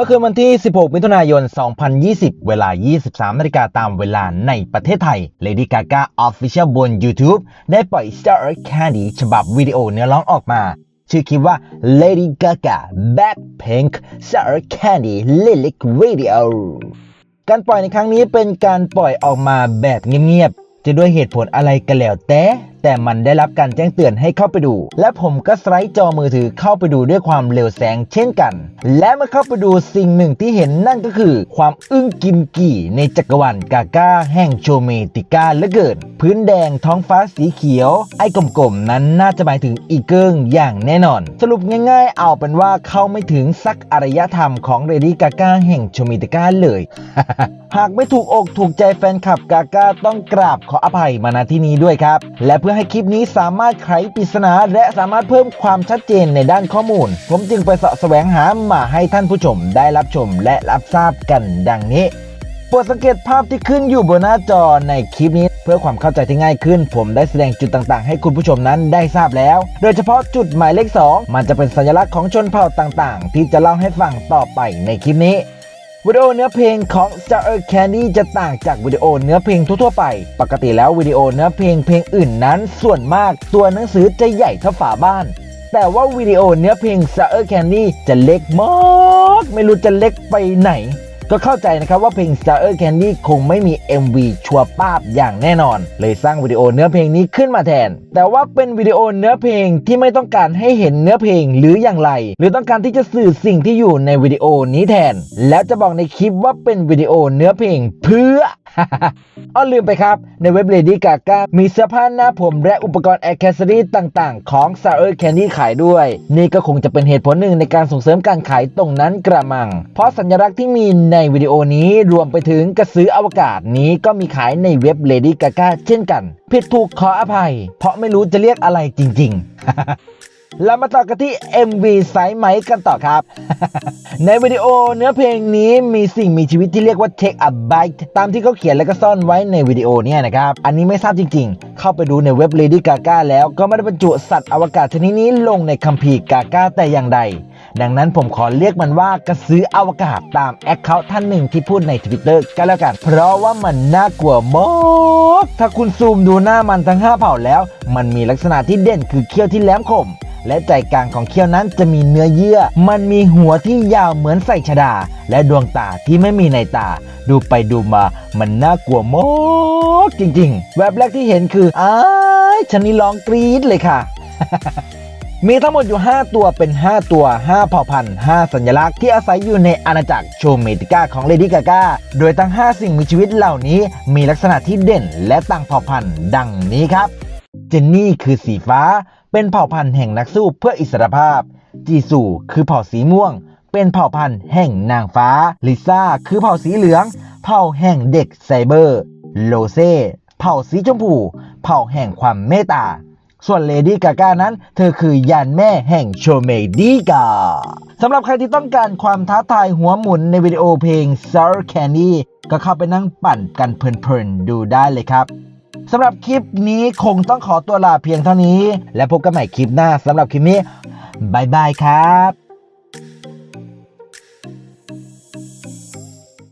มื่อคืนวันที่ 16 มิถุนายน 2020 เวลา 23 นาฬิกาตามเวลาในประเทศไทย Lady Gaga Official บน YouTube ได้ปล่อย Star Candy ฉบับวิดีโอเนื้อร้องออกมา ชื่อคลิปว่า Lady Gaga Blackpink Star Candy Lyric Video การปล่อยในครั้งนี้เป็นการปล่อยออกมาแบบเงียบๆ จะด้วยเหตุผลอะไรก็แล้วแต่แต่มันได้รับการแจ้งเตือนให้เข้าไปดู และผมก็สไลด์จอมือถือเข้าไปดูด้วยความเร็วแสงเช่นกัน และเมื่อเข้าไปดูสิ่งหนึ่งที่เห็นนั่นก็คือ ความอึ้งกิมกี่ในจักรวาลกาก้าแห่งโชเมติก้าเหลือเกิน พื้นแดงท้องฟ้าสีเขียว ไอ้กลมๆนั้นน่าจะหมายถึงอีเกิงอย่างแน่นอน สรุปง่ายๆ เอาเป็นว่าเข้าไม่ถึงสักอารยธรรมของเรดี้กาก้าแห่งโชเมติก้าเลย หากไม่ถูกอกถูกใจแฟนคลับกาก้าต้องกราบขออภัยมาณที่นี้ด้วยครับ และเพื่อื่อให้คลิปนี้สามารถไขปริศนาและสามารถเพิ่มความชัดเจนในด้านข้อมูล ผมจึงไปเสาะแสวงหามาให้ท่านผู้ชมได้รับชมและรับทราบกันดังนี้โปรดสังเกตภาพที่ขึ้นอยู่บนหน้าจอในคลิปนี้ เพื่อความเข้าใจที่ง่ายขึ้น ผมได้แสดงจุดต่างๆ ให้คุณผู้ชมนั้นได้ทราบแล้ว โดยเฉพาะจุดหมายเลข 2 มันจะเป็นสัญลักษณ์ของชนเผ่าต่างๆ ที่จะเล่าให้ฟังต่อไปในคลิปนี้ วิดีโอเนื้อเพลงของ Star Candy จะต่างจากวิดีโอเนื้อเพลงทั่วๆไป ปกติแล้ววิดีโอเนื้อเพลงเพลงอื่นนั้น ส่วนมากตัวหนังสือจะใหญ่เท่าฝาบ้าน แต่ว่าวิดีโอเนื้อเพลง Star Candy จะเล็กมาก ไม่รู้จะเล็กไปไหน ก็เข้าใจนะครับว่าเพลง Star Candy คงไม่มี MV ชัวป้าบอย่างแน่นอน เลยสร้างวิดีโอเนื้อเพลงนี้ขึ้นมาแทน แต่ว่าเป็นวิดีโอเนื้อเพลงที่ไม่ต้องการให้เห็นเนื้อเพลงหรืออย่างไร หรือต้องการที่จะสื่อสิ่งที่อยู่ในวิดีโอนี้แทน แล้วจะบอกในคลิปว่าเป็นวิดีโอเนื้อเพลงเพื่อ อ้อลืมไปครับ ในเว็บ Lady Gaga มีเสื้อผ้าหน้าผมและอุปกรณ์แอคเซสซอรีต่างๆ ของ Sour Candy ขายด้วย นี่ก็คงจะเป็นเหตุผลหนึ่งในการส่งเสริมการขายตรงนั้นกระมัง เพราะสัญลักษณ์ที่มีในวิดีโอนี้รวมไปถึงกระสืออวกาศนี้ก็มีขายในเว็บ Lady Gaga เช่นกัน ผิดถูกขออภัย เพราะไม่รู้จะเรียกอะไรจริง ๆ เรามาต่อกันที่ MV สายไหมกันต่อครับ ในวิดีโอเนื้อเพลงนี้มีสิ่งมีชีวิตที่เรียกว่า Take a Bite ตามที่เขาเขียนและก็ซ่อนไว้ในวิดีโอเนี่ยนะครับ อันนี้ไม่ทราบจริงๆ เข้าไปดูในเว็บ Lady Gaga แล้วก็ไม่ได้บรรจุสัตว์อวกาศชนิดนี้ลงในคัมภีร์กาก้าแต่อย่างใด ดังนั้นผมขอเรียกมันว่ากระซื้ออวกาศตามแอคเคาท์ท่านหนึ่งที่พูดใน Twitter ก็แล้วกัน เพราะว่ามันน่ากลัวมากถ้าคุณซูมดูหน้ามันทั้ง5เผ่าแล้ว มันมีลักษณะที่เด่นคือเขี้ยวที่แหลมคม และใจกลางของเขี้ยวนั้นจะมีเนื้อเยื่อ มันมีหัวที่ยาวเหมือนใส่ชดา และดวงตาที่ไม่มีในตา ดูไปดูมา มันน่ากลัวมากจริงๆ แวบแรกที่เห็นคืออ้ายฉันนี่ร้องกรี๊ดเลยค่ะมีทั้งหมดอยู่ 5 ตัวเป็น 5 ตัว 5 เผ่าพันธุ์ 5 สัญลักษณ์ที่อาศัยอยู่ในอาณาจักรโชเมติก้าของเลดี้กาก้าโดยทั้ง 5 สิ่งมีชีวิตเหล่านี้มีลักษณะที่เด่นและต่างเผ่าพันธุ์ ดังนี้ครับ เจนนี่คือสีฟ้า เป็นเผ่าพันธุ์แห่งนักสู้เพื่ออิสรภาพ จีซูคือเผ่าสีม่วง เป็นเผ่าพันธุ์แห่งนางฟ้า ลิซ่าคือเผ่าสีเหลือง เผ่าแห่งเด็กไซเบอร์ โลเซ่เผ่าสีชมพู เผ่าแห่งความเมตตา ส่วนเลดี้กาก้านั้น เธอคือยานแม่แห่งโชเมดีกาสำหรับใครที่ต้องการความท้าทายหัวหมุนในวิดีโอเพลง Sour Candy ก็เข้าไปนั่งปั่นกันเพลินๆดูได้เลยครับ สำหรับคลิปนี้คงต้องขอตัวลาเพียงเท่านี้ และพบกันใหม่คลิปหน้าสำหรับคลิปนี้บายบายครับ